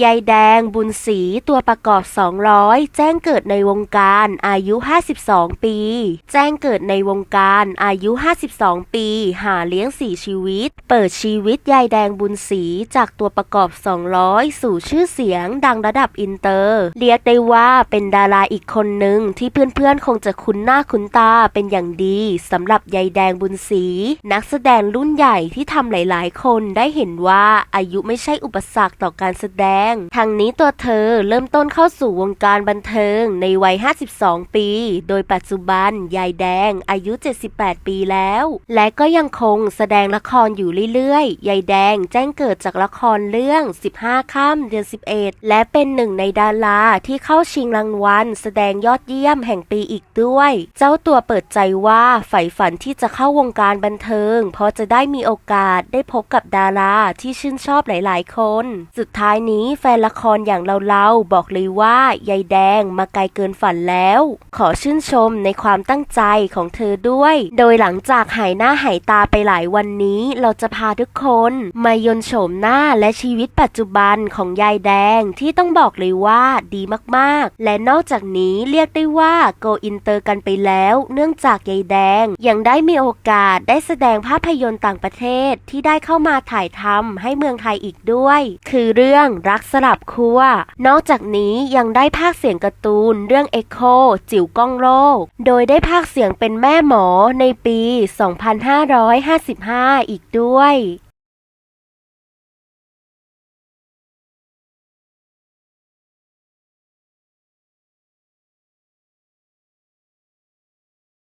ยายแดงบุญศรีตัวประกอบ 200 แจ้งเกิดในวงการอายุ 52 ปี แจ้งเกิดในวงการอายุ 52 ปี หาเลี้ยงสี่ชีวิต เปิดชีวิตยายแดงบุญศรีจากตัวประกอบ 200 สู่ชื่อเสียงดังระดับอินเตอร์ เรียกได้ว่าเป็นดาราอีกคนหนึ่งที่เพื่อนๆ คงจะคุ้นหน้าคุ้นตาเป็นอย่างดีสำหรับยายแดงบุญศรีนักแสดงรุ่นใหญ่ที่ทำหลายๆ คนได้เห็นว่าอายุไม่ใช่อุปสรรคต่อการแสดงทางนี้ตัวเธอเริ่มต้นเข้าสู่วงการบันเทิงในวัย 52 ปี โดยปัจจุบันยายแดงอายุ 78 ปีแล้ว และก็ยังคงแสดงละครอยู่เรื่อยๆ ยายแดงแจ้งเกิดจากละครเรื่อง 15 ค่ำเดือน 11 และเป็นหนึ่งในดาราที่เข้าชิงรางวัลแสดงยอดเยี่ยมแห่งปีอีกด้วย เจ้าตัวเปิดใจว่าใฝ่ฝันที่จะเข้าวงการบันเทิง เพราะจะได้มีโอกาสได้พบกับดาราที่ชื่นชอบหลาย ๆ คน สุดท้ายนี้แฟนละครอย่างเราๆบอกเลยว่ายายแดงมาไกลเกินฝันแล้ว ขอชื่นชมในความตั้งใจของเธอด้วย โดยหลังจากหายหน้าหายตาไปหลายวันนี้เราจะพาทุกคนมายนโฉมหน้าและชีวิตปัจจุบันของยายแดงที่ต้องบอกเลยว่าดีมากๆ และนอกจากนี้เรียกได้ว่าโกอินเตอร์กันไปแล้ว เนื่องจากยายแดงยังได้มีโอกาสได้แสดงภาพยนตร์ต่างประเทศที่ได้เข้ามาถ่ายทำให้เมืองไทยอีกด้วย คือเรื่องรักสลับคั่วนอกจากนี้ยังได้ภาคเสียงการ์ตูน เรื่อง Echo จิ๋วก้องโลก โดยได้ภาคเสียงเป็นแม่หมอในปี 2555 อีกด้วย